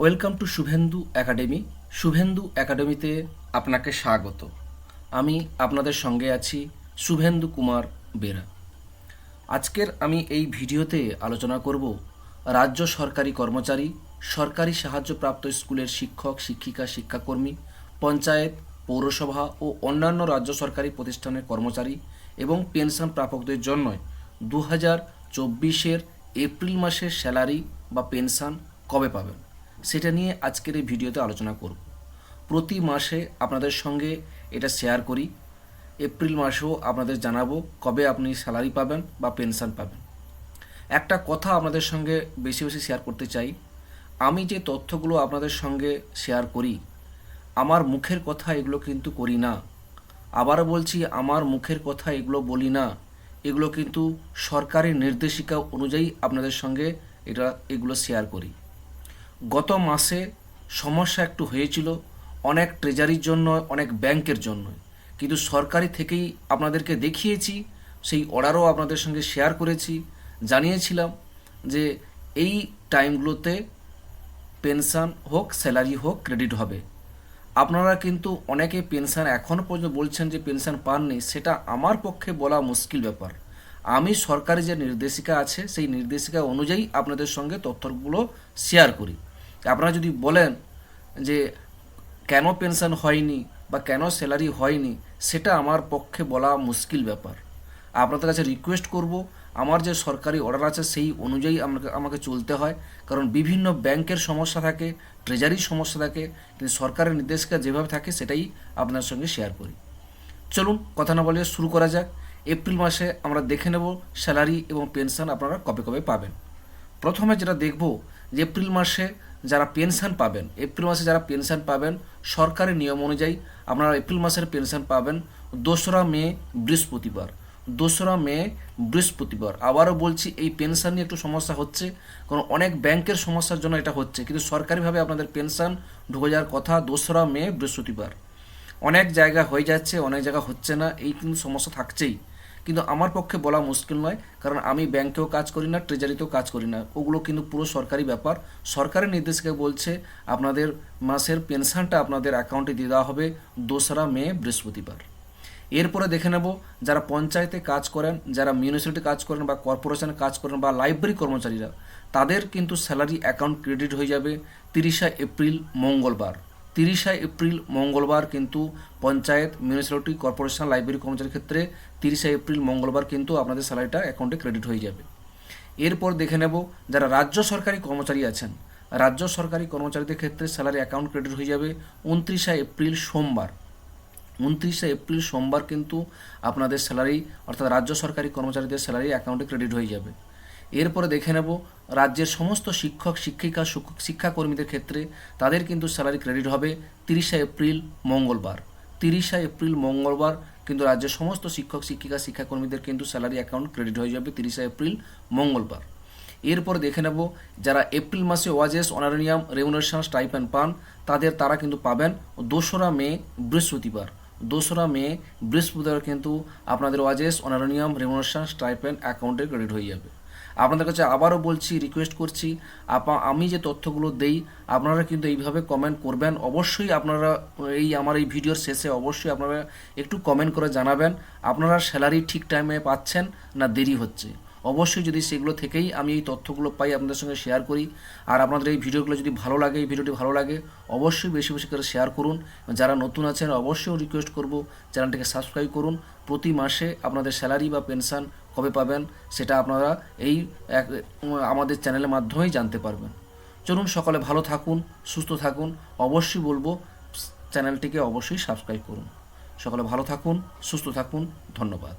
Welcome to Subhendu academy Subhendu একাডেমিতে আপনাকে স্বাগত। আমি আপনাদের সঙ্গে আছি শুভেন্দু কুমার বেরা। আজকের আমি এই ভিডিওতে আলোচনা করব রাজ্য সরকারি কর্মচারী, সরকারি সাহায্যপ্রাপ্ত স্কুলের শিক্ষক, শিক্ষিকা, শিক্ষাকর্মী, পঞ্চায়েত, পৌরসভা ও অন্যান্য রাজ্য সরকারি প্রতিষ্ঠানের কর্মচারী এবং পেনশন প্রাপকদের জন্য দু হাজার চব্বিশের এপ্রিল মাসের স্যালারি বা পেনশন কবে পাবেন? সেটা নিয়ে আজকের এই ভিডিওতে আলোচনা করব। প্রতি মাসে আপনাদের সঙ্গে এটা শেয়ার করি। এপ্রিল মাসেও আপনাদের জানাব কবে আপনি স্যালারি পাবেন বা পেনশন পাবেন। একটা কথা আপনাদের সঙ্গে বেশি বেশি শেয়ার করতে চাই। আমি যে তথ্যগুলো আপনাদের সঙ্গে শেয়ার করি, আমার মুখের কথা এগুলো কিন্তু করি না। আবারও বলছি, আমার মুখের কথা এগুলো বলি না। এগুলো কিন্তু সরকারি নির্দেশিকা অনুযায়ী আপনাদের সঙ্গে এটা, এগুলো শেয়ার করি। গত মাসে সমস্যা একটু হয়েছিল, অনেক ট্রেজারির জন্য, অনেক ব্যাংকের জন্য। কিন্তু সরকারি থেকেই আপনাদেরকে দেখিয়েছি, সেই অর্ডারও আপনাদের সঙ্গে শেয়ার করেছি, জানিয়েছিলাম যে এই টাইমগুলোতে পেনশন হোক স্যালারি হোক ক্রেডিট হবে। আপনারা কিন্তু অনেকে পেনশন এখনও পর্যন্ত বলছেন যে পেনশন পাননি, সেটা আমার পক্ষে বলা মুশকিল ব্যাপার। আমি সরকারি যে নির্দেশিকা আছে, সেই নির্দেশিকা অনুযায়ী আপনাদের সঙ্গে তথ্যগুলো শেয়ার করি। আপনারা যদি বলেন যে কেন পেনশন হয়নি বা কেন স্যালারি হয়নি, সেটা আমার পক্ষে বলা মুশকিল ব্যাপার। আপনাদের কাছে রিকোয়েস্ট করব, আমার যে সরকারি অর্ডার আছে, সেই অনুযায়ী আমাকে আমাকে চলতে হয়। কারণ বিভিন্ন ব্যাংকের সমস্যা থাকে ট্রেজারির সমস্যা থাকে, কিন্তু সরকারের নির্দেশিকা যেভাবে থাকে, সেটাই আপনার সঙ্গে শেয়ার করি। চলুন, কথা না বলে শুরু করা যাক। এপ্রিল মাসে আমরা দেখে নেব স্যালারি এবং পেনশন আপনারা কবে কবে পাবেন। প্রথমে যেটা দেখব যে এপ্রিল মাসে যারা পেনশন পাবেন, এপ্রিল মাসে যারা পেনশন পাবেন, সরকারি নিয়ম অনুযায়ী আপনারা এপ্রিল মাসের পেনশন পাবেন দোসরা মে, বৃহস্পতিবার। দোসরা মে, বৃহস্পতিবার। আবারও বলছি, এই পেনশন নিয়ে একটু সমস্যা হচ্ছে, কারণ অনেক ব্যাংকের সমস্যার জন্য এটা হচ্ছে, কিন্তু সরকারিভাবে আপনাদের পেনশন ঢুকে যাওয়ার কথা দোসরা মে, বৃহস্পতিবার। অনেক জায়গা হয়ে যাচ্ছে, অনেক জায়গা হচ্ছে না, এই কিন্তু সমস্যা থাকছেই। কিন্তু আমার পক্ষে বলা মুশকিল নয়, কারণ আমি ব্যাংকেও কাজ করি না, ট্রেজারিতেও কাজ করি না। ওগুলো কিন্তু পুরো সরকারি ব্যাপার। সরকারের নির্দেশকে বলছে আপনাদের মাসের পেনশনটা আপনাদের অ্যাকাউন্টে দিয়ে দেওয়া হবে দোসরা মে, বৃহস্পতিবার। এরপরে দেখে নেব যারা পঞ্চায়েতে কাজ করেন, যারা মিউনিসিপ্যালিটি কাজ করেন বা কর্পোরেশনে কাজ করেন বা লাইব্রেরি কর্মচারীরা, তাদের কিন্তু স্যালারি অ্যাকাউন্ট ক্রেডিট হয়ে যাবে তিরিশে এপ্রিল, মঙ্গলবার। তিরিশা এপ্রিল মঙ্গলবার কিন্তু পঞ্চায়েত মিউনিসিপ্যালিটি কর্পোরেশন লাইব্রেরি কর্মচারীর ক্ষেত্রে তিরিশে এপ্রিল মঙ্গলবার কিন্তু আপনাদের স্যালারিটা অ্যাকাউন্টে ক্রেডিট হয়ে যাবে। এরপর দেখে নেব যারা রাজ্য সরকারি কর্মচারী আছেন, রাজ্য সরকারি কর্মচারীদের ক্ষেত্রে স্যালারি অ্যাকাউন্ট ক্রেডিট হয়ে যাবে উনত্রিশা এপ্রিল সোমবার। উনত্রিশে এপ্রিল সোমবার কিন্তু আপনাদের স্যালারি অর্থাৎ রাজ্য সরকারি কর্মচারীদের স্যালারি অ্যাকাউন্টে ক্রেডিট হয়ে যাবে। এরপরে দেখে নেব, রাজ্যের সমস্ত শিক্ষক, শিক্ষিকা শিক্ষাকর্মীদের ক্ষেত্রে তাদের কিন্তু স্যালারি ক্রেডিট হবে তিরিশে এপ্রিল মঙ্গলবার। তিরিশে এপ্রিল মঙ্গলবার কিন্তু রাজ্যের সমস্ত শিক্ষক, শিক্ষিকা, শিক্ষাকর্মীদের কিন্তু স্যালারি অ্যাকাউন্ট ক্রেডিট হয়ে যাবে তিরিশে এপ্রিল মঙ্গলবার। এরপর দেখে নেব, যারা এপ্রিল মাসে ওয়াজেস, অনারেনিয়াম, রেমুনারেশন, স্টাইপেন্ড পান, তাদের তারা কিন্তু পাবেন দোসরা মে, বৃহস্পতিবার। দোসরা মে, বৃহস্পতিবার কিন্তু আপনাদের ওয়াজেস, অনারেনিয়াম, রেমুনারেশন, স্টাইপেন্ড অ্যাকাউন্টে ক্রেডিট হয়ে যাবে। আপনাদের কাছে আবারও বলছি রিকোয়েস্ট করছি, আপা, আমি যে তথ্যগুলো দেই, আপনারা কিন্তু এইভাবে কমেন্ট করবেন। অবশ্যই আপনারা এই আমার এই ভিডিওর শেষে অবশ্যই আপনারা একটু কমেন্ট করে জানাবেন, আপনারা স্যালারি ঠিক টাইমে পাচ্ছেন না দেরি হচ্ছে। অবশ্যই যদি সেগুলো থেকেই আমি এই তথ্যগুলো পাই, আপনাদের সঙ্গে শেয়ার করি, আর আপনাদের এই ভিডিওগুলো যদি ভালো লাগে, এই ভিডিওটি ভালো লাগে, অবশ্যই বেশি বেশি করে শেয়ার করুন। যারা নতুন আছেন, অবশ্যই রিকোয়েস্ট করব চ্যানেলটিকে সাবস্ক্রাইব করুন। প্রতি মাসে আপনাদের স্যালারি বা পেনশন কবে পাবেন সেটা আপনারা এই এক, আমাদের চ্যানেলের মাধ্যমেই জানতে পারবেন। চলুন সকলে ভালো থাকুন, সুস্থ থাকুন। অবশ্যই বলব, চ্যানেলটিকে অবশ্যই সাবস্ক্রাইব করুন। সকলে ভালো থাকুন, সুস্থ থাকুন। ধন্যবাদ।